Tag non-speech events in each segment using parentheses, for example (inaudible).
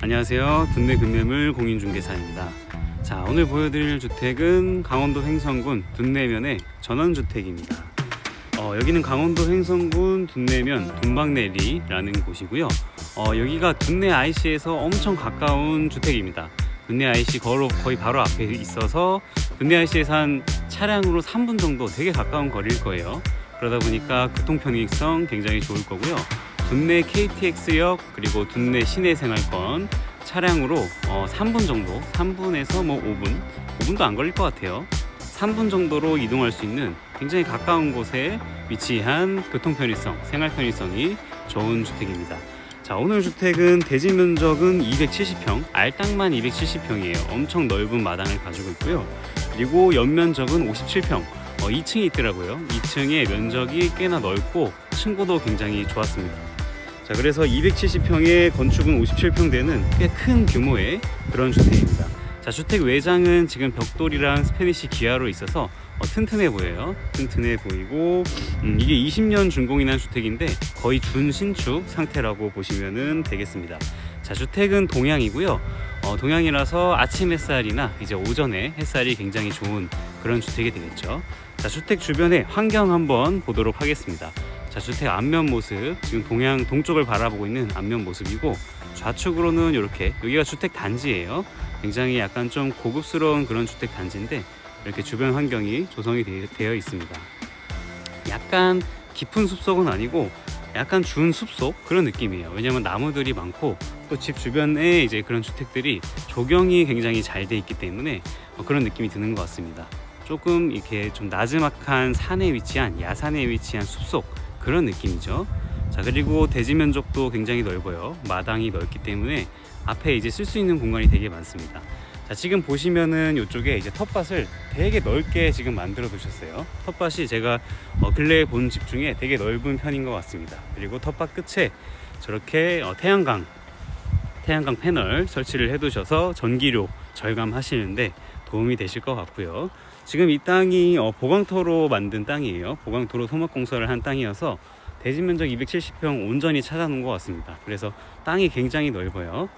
안녕하세요. 둔내 금매물 공인중개사입니다. 자, 오늘 보여드릴 주택은 강원도 횡성군 둔내면의 전원주택입니다. 어, 여기는 강원도 횡성군 둔내면 둔방내리라는 곳이고요. 어, 여기가 둔내 IC에서 엄청 가까운 주택입니다. 둔내 IC 거로 거의 바로 앞에 있어서 둔내 IC에서 한 차량으로 3분 정도 되게 가까운 거리일 거예요. 그러다 보니까 교통 편의성 굉장히 좋을 거고요. 둔내 KTX역 그리고 둔내 시내 생활권 차량으로 어, 3분 정도, 3분에서 뭐 5분, 5분도 안 걸릴 것 같아요. 3분 정도로 이동할 수 있는 굉장히 가까운 곳에 위치한 교통 편의성, 생활 편의성이 좋은 주택입니다. 자, 오늘 주택은 대지 면적은 270평, 알땅만 270평이에요. 엄청 넓은 마당을 가지고 있고요. 그리고 연면적은 57평, 어, 2층이 있더라고요. 2층의 면적이 꽤나 넓고 층고도 굉장히 좋았습니다. 자, 그래서 270평의 건축은 57평 되는 꽤 큰 규모의 그런 주택입니다. 자, 주택 외장은 지금 벽돌이랑 스페니시 기아로 있어서 어, 튼튼해 보여요. 튼튼해 보이고 음, 이게 20년 준공이난 주택인데 거의 준신축 상태라고 보시면 되겠습니다. 자, 주택은 동향이고요. 어, 동향이라서 아침 햇살이나 이제 오전에 햇살이 굉장히 좋은 그런 주택이 되겠죠. 자, 주택 주변의 환경 한번 보도록 하겠습니다. 자, 주택 앞면 모습, 지금 동향 동쪽을 바라보고 있는 앞면 모습이고 좌측으로는 이렇게 여기가 주택 단지예요. 굉장히 약간 좀 고급스러운 그런 주택 단지인데 이렇게 주변 환경이 조성이 되- 되어 있습니다. 약간 깊은 숲속은 아니고 약간 준 숲속 그런 느낌이에요. 왜냐면 나무들이 많고 또 집 주변에 이제 그런 주택들이 조경이 굉장히 잘 돼 있기 때문에 어, 그런 느낌이 드는 것 같습니다. 조금 이렇게 좀 나지막한 산에 위치한 야산에 위치한 숲속 그런 느낌이죠. 자 그리고 대지 면적도 굉장히 넓어요. 마당이 넓기 때문에 앞에 이제 쓸 수 있는 공간이 되게 많습니다. 자 지금 보시면은 이쪽에 이제 텃밭을 되게 넓게 지금 만들어 두셨어요. 텃밭이 제가 어, 근래에 본 집 중에 되게 넓은 편인 것 같습니다. 그리고 텃밭 끝에 저렇게 어, 태양광 태양광 패널 설치를 해 두셔서 전기료 절감하시는데 도움이 되실 것 같고요. 지금 이 땅이 어, 보강토로 만든 땅이에요. 보강토로 토막 공사를 한 땅이어서 대지 면적 270평 온전히 찾아놓은 것 같습니다. 그래서 땅이 굉장히 넓어요.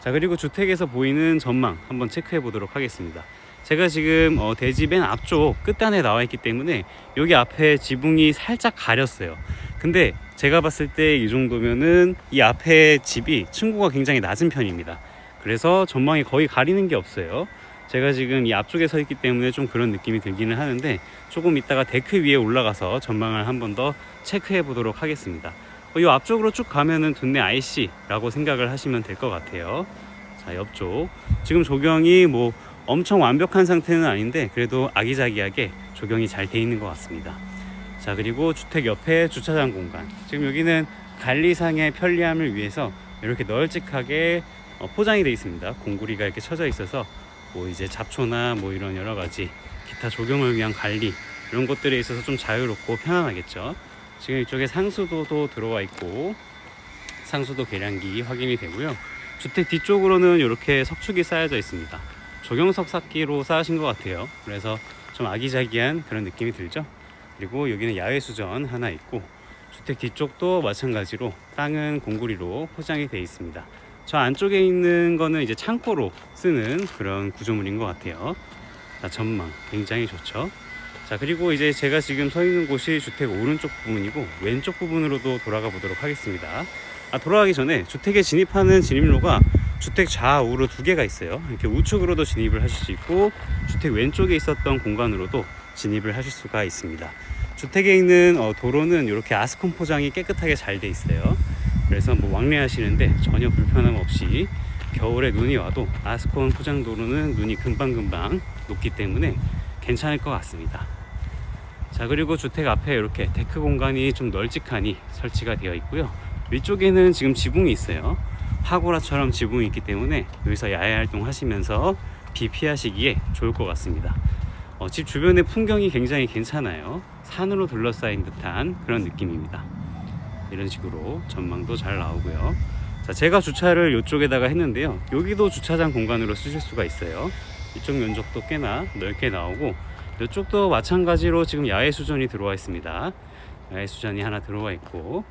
자 그리고 주택에서 보이는 전망 한번 체크해 보도록 하겠습니다. 제가 지금 어, 대지 맨 앞쪽 끝단에 나와 있기 때문에 여기 앞에 지붕이 살짝 가렸어요. 근데 제가 봤을 때 이 정도면은 이 앞에 집이 층고가 굉장히 낮은 편입니다. 그래서 전망이 거의 가리는 게 없어요. 제가 지금 이 앞쪽에 서 있기 때문에 좀 그런 느낌이 들기는 하는데 조금 이따가 데크 위에 올라가서 전망을 한 번 더 체크해 보도록 하겠습니다. 어, 이 앞쪽으로 쭉 가면은 둔내 IC라고 생각을 하시면 될 것 같아요. 자, 옆쪽. 지금 조경이 뭐 엄청 완벽한 상태는 아닌데 그래도 아기자기하게 조경이 잘 돼 있는 것 같습니다. 자, 그리고 주택 옆에 주차장 공간. 지금 여기는 관리상의 편리함을 위해서 이렇게 널찍하게 어, 포장이 되어 있습니다. 공구리가 이렇게 쳐져 있어서 뭐 이제 잡초나 뭐 이런 여러 가지 기타 조경을 위한 관리 이런 것들에 있어서 좀 자유롭고 편안하겠죠. 지금 이쪽에 상수도도 들어와 있고 상수도 계량기 확인이 되고요. 주택 뒤쪽으로는 이렇게 석축이 쌓여져 있습니다. 조경석 쌓기로 쌓으신 것 같아요. 그래서 좀 아기자기한 그런 느낌이 들죠. 그리고 여기는 야외 수전 하나 있고 주택 뒤쪽도 마찬가지로 땅은 공구리로 포장이 되어 있습니다. 저 안쪽에 있는 거는 이제 창고로 쓰는 그런 구조물인 것 같아요. 자, 전망 굉장히 좋죠. 자, 그리고 이제 제가 지금 서 있는 곳이 주택 오른쪽 부분이고 왼쪽 부분으로도 돌아가 보도록 하겠습니다. 아, 돌아가기 전에 주택에 진입하는 진입로가 주택 좌우로 두 개가 있어요. 이렇게 우측으로도 진입을 하실 수 있고 주택 왼쪽에 있었던 공간으로도 진입을 하실 수가 있습니다. 주택에 있는 어, 도로는 이렇게 아스콘 포장이 깨끗하게 잘 돼 있어요. 그래서 뭐 왕래하시는데 전혀 불편함 없이 겨울에 눈이 와도 아스콘 포장 도로는 눈이 금방금방 녹기 때문에 괜찮을 것 같습니다. 자 그리고 주택 앞에 이렇게 데크 공간이 좀 널찍하니 설치가 되어 있고요. 위쪽에는 지금 지붕이 있어요. 파고라처럼 지붕이 있기 때문에 여기서 야외 활동 하시면서 비 피하시기에 좋을 것 같습니다. 어, 집 주변의 풍경이 굉장히 괜찮아요. 산으로 둘러싸인 듯한 그런 느낌입니다. 이런 식으로 전망도 잘 나오고요. 자, 제가 주차를 이쪽에다가 했는데요. 여기도 주차장 공간으로 쓰실 수가 있어요. 이쪽 면적도 꽤나 넓게 나오고 이쪽도 마찬가지로 지금 야외 수전이 들어와 있습니다. 야외 수전이 하나 들어와 있고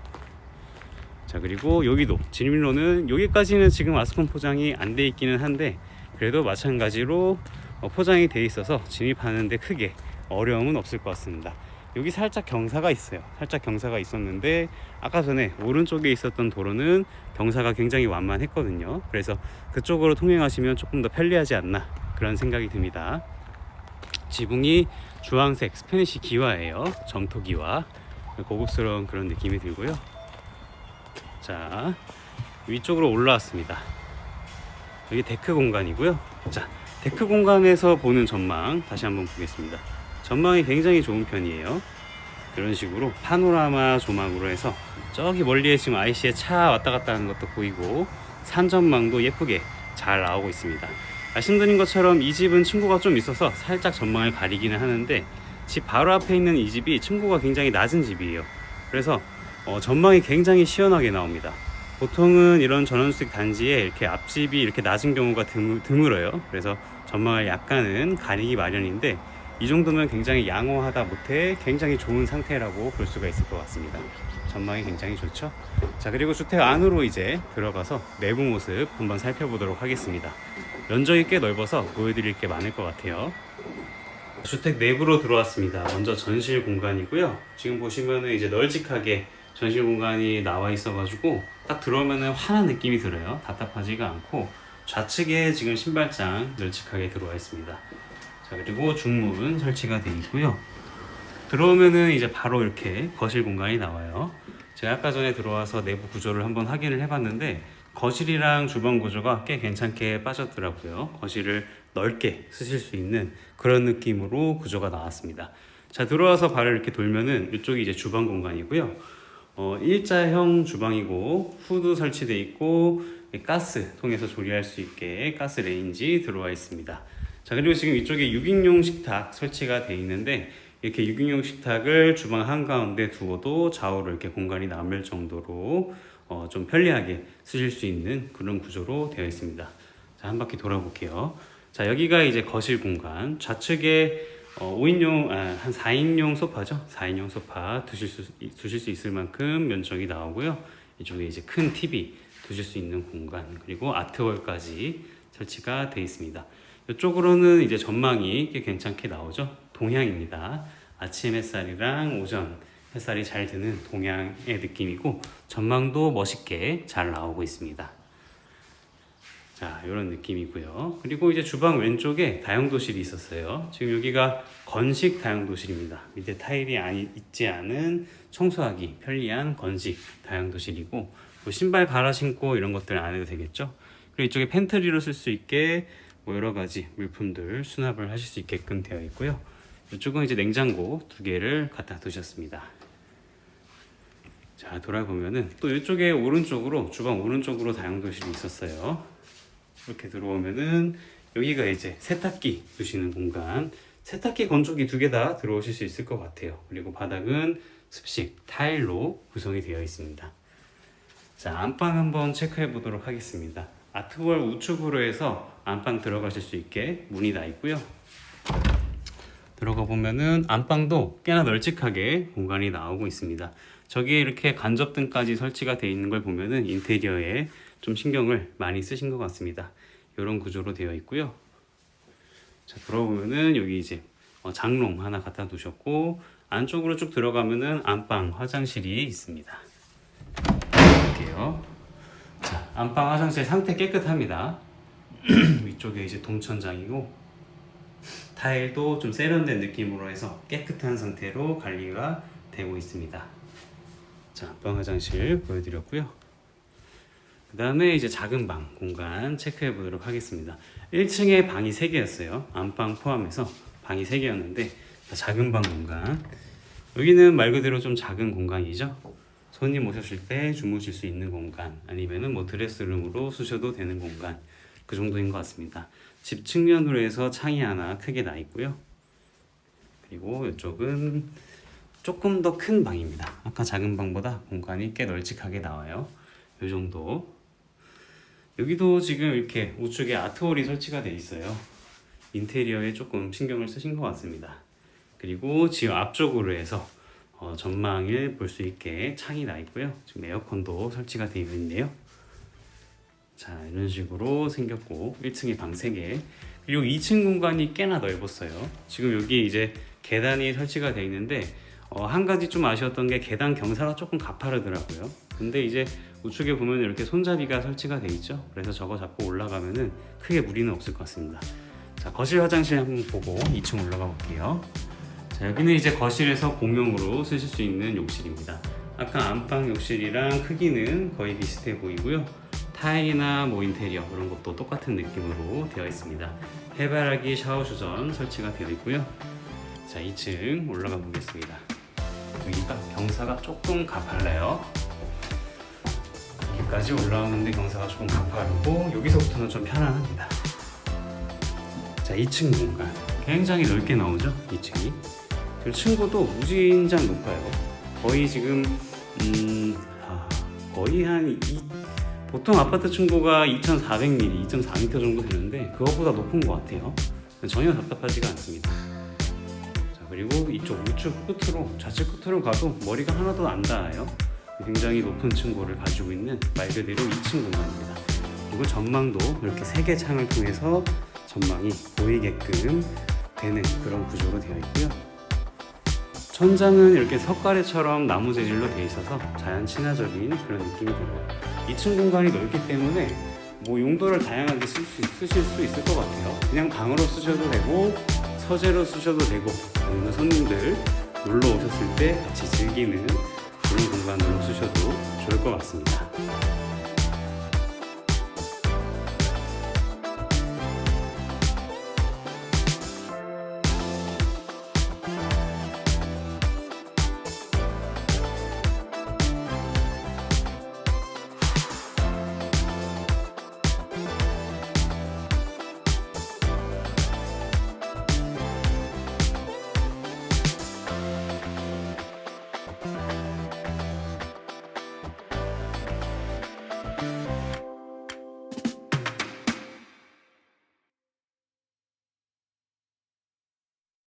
자 그리고 여기도 진입로는 여기까지는 지금 아스콘 포장이 안 돼 있기는 한데 그래도 마찬가지로 어, 포장이 돼 있어서 진입하는데 크게 어려움은 없을 것 같습니다. 여기 살짝 경사가 있어요. 살짝 경사가 있었는데 아까 전에 오른쪽에 있었던 도로는 경사가 굉장히 완만했거든요. 그래서 그쪽으로 통행하시면 조금 더 편리하지 않나 그런 생각이 듭니다. 지붕이 주황색 스페니시 기와예요. 점토 기와. 고급스러운 그런 느낌이 들고요. 자, 위쪽으로 올라왔습니다. 여기 데크 공간이고요. 자, 데크 공간에서 보는 전망 다시 한번 보겠습니다. 전망이 굉장히 좋은 편이에요. 이런 식으로 파노라마 조망으로 해서 저기 멀리에 지금 IC에 차 왔다 갔다 하는 것도 보이고 산 전망도 예쁘게 잘 나오고 있습니다. 말씀드린 것처럼 이 집은 층고가 좀 있어서 살짝 전망을 가리기는 하는데 집 바로 앞에 있는 이 집이 층고가 굉장히 낮은 집이에요. 그래서 어, 전망이 굉장히 시원하게 나옵니다. 보통은 이런 전원주택 단지에 이렇게 앞집이 이렇게 낮은 경우가 드물, 드물어요. 그래서 전망을 약간은 가리기 마련인데 이 정도면 굉장히 양호하다 못해 굉장히 좋은 상태라고 볼 수가 있을 것 같습니다. 전망이 굉장히 좋죠. 자 그리고 주택 안으로 이제 들어가서 내부 모습 한번 살펴보도록 하겠습니다. 면적이 꽤 넓어서 보여드릴 게 많을 것 같아요. 주택 내부로 들어왔습니다. 먼저 전실 공간이고요. 지금 보시면은 이제 널찍하게 전실 공간이 나와 있어가지고 딱 들어오면은 환한 느낌이 들어요. 답답하지가 않고 좌측에 지금 신발장 널찍하게 들어와 있습니다. 자 그리고 중문 설치가 되어 있고요. 들어오면은 이제 바로 이렇게 거실 공간이 나와요. 제가 아까 전에 들어와서 내부 구조를 한번 확인을 해봤는데 거실이랑 주방 구조가 꽤 괜찮게 빠졌더라고요. 거실을 넓게 쓰실 수 있는 그런 느낌으로 구조가 나왔습니다. 자 들어와서 발을 이렇게 돌면은 이쪽이 이제 주방 공간이고요. 어, 일자형 주방이고 후드 설치돼 있고 가스 통해서 조리할 수 있게 가스 레인지 들어와 있습니다. 자 그리고 지금 이쪽에 6인용 식탁 설치가 돼 있는데 이렇게 6인용 식탁을 주방 한가운데 두어도 좌우로 이렇게 공간이 남을 정도로 어, 좀 편리하게 쓰실 수 있는 그런 구조로 되어 있습니다. 자, 한 바퀴 돌아볼게요. 자, 여기가 이제 거실 공간. 좌측에 어, 5인용, 아, 한 4인용 소파죠. 4인용 소파 두실 수, 두실 수 있을 만큼 면적이 나오고요. 이쪽에 이제 큰 TV 두실 수 있는 공간, 그리고 아트월까지 설치가 되어 있습니다. 이쪽으로는 이제 전망이 꽤 괜찮게 나오죠. 동향입니다. 아침 햇살이랑 오전 햇살이 잘 드는 동향의 느낌이고 전망도 멋있게 잘 나오고 있습니다. 자, 이런 느낌이고요. 그리고 이제 주방 왼쪽에 다용도실이 있었어요. 지금 여기가 건식 다용도실입니다. 밑에 타일이 아니, 있지 않은 청소하기 편리한 건식 다용도실이고 뭐 신발 갈아 신고 이런 것들 안 해도 되겠죠. 그리고 이쪽에 팬트리로 쓸 수 있게 뭐 여러 가지 물품들 수납을 하실 수 있게끔 되어 있고요. 이쪽은 이제 냉장고 두 개를 갖다 두셨습니다. 자 돌아보면은 또 이쪽에 오른쪽으로 주방 오른쪽으로 다용도실이 있었어요. 이렇게 들어오면은 여기가 이제 세탁기 두시는 공간. 세탁기 건조기 두 개 다 들어오실 수 있을 것 같아요. 그리고 바닥은 습식 타일로 구성이 되어 있습니다. 자 안방 한번 체크해 보도록 하겠습니다. 아트월 우측으로 해서 안방 들어가실 수 있게 문이 나 있고요. 들어가 보면은 안방도 꽤나 널찍하게 공간이 나오고 있습니다. 저기에 이렇게 간접등까지 설치가 되어 있는 걸 보면은 인테리어에 좀 신경을 많이 쓰신 것 같습니다. 이런 구조로 되어 있고요. 자, 들어보면은 여기 이제 어, 장롱 하나 갖다 두셨고 안쪽으로 쭉 들어가면은 안방 화장실이 있습니다. 볼게요. 자, 안방 화장실 상태 깨끗합니다. (clears throat) 위쪽에 이제 동천장이고 타일도 좀 세련된 느낌으로 해서 깨끗한 상태로 관리가 되고 있습니다. 자, 안방 화장실 보여드렸고요. 그 다음에 이제 작은 방 공간 체크해 보도록 하겠습니다. 1층에 방이 3개였어요. 안방 포함해서 방이 3개였는데 작은 방 공간 여기는 말 그대로 좀 작은 공간이죠. 손님 오셨을 때 주무실 수 있는 공간 아니면은 뭐 드레스룸으로 쓰셔도 되는 공간 그 정도인 것 같습니다. 집 측면으로 해서 창이 하나 크게 나 있고요. 그리고 이쪽은 조금 더 큰 방입니다. 아까 작은 방보다 공간이 꽤 널찍하게 나와요. 이 정도. 여기도 지금 이렇게 우측에 아트홀이 설치가 돼 있어요. 인테리어에 조금 신경을 쓰신 것 같습니다. 그리고 지금 앞쪽으로 해서 어, 전망을 볼 수 있게 창이 나 있고요. 지금 에어컨도 설치가 되어 있네요. 자 이런 식으로 생겼고 1층에 방 3개 그리고 2층 공간이 꽤나 넓었어요 지금 여기 이제 계단이 설치가 되어 있는데 어, 한 가지 좀 아쉬웠던 게 계단 경사가 조금 가파르더라고요 근데 이제 우측에 보면 이렇게 손잡이가 설치가 되어 있죠 그래서 저거 잡고 올라가면은 크게 무리는 없을 것 같습니다 자 거실 화장실 한번 보고 2층 올라가 볼게요 자 여기는 이제 거실에서 공용으로 쓰실 수 있는 욕실입니다 아까 안방 욕실이랑 크기는 거의 비슷해 보이고요 타일이나 뭐 인테리어 이런 것도 똑같은 느낌으로 되어 있습니다. 해바라기 샤워 주전 설치가 되어 있고요. 자, 2층 올라가 보겠습니다. 여기가 경사가 조금 가팔라요. 여기까지 올라오는데 경사가 조금 가파르고 여기서부터는 좀 편안합니다. 자, 2층 공간 굉장히 넓게 나오죠? 2층이. 그리고 층고도 무진장 높아요. 거의 지금 음, 아, 거의 한 이, 보통 아파트 층고가 2,400mm, 2.4m 정도 되는데 그것보다 높은 것 같아요. 전혀 답답하지가 않습니다. 자 그리고 이쪽 우측 끝으로 좌측 끝으로 가도 머리가 하나도 안 닿아요. 굉장히 높은 층고를 가지고 있는 말 그대로 2층 공간입니다. 그리고 전망도 이렇게 세 개 창을 통해서 전망이 보이게끔 되는 그런 구조로 되어 있고요. 천장은 이렇게 석가래처럼 나무 재질로 되어 있어서 자연 친화적인 그런 느낌이 들어요. 2층 공간이 넓기 때문에 뭐 용도를 다양하게 쓸 수, 쓰실 수 있을 것 같아요. 그냥 방으로 쓰셔도 되고 서재로 쓰셔도 되고 아니면 손님들 놀러 오셨을 때 같이 즐기는 공간으로 쓰셔도 좋을 것 같습니다.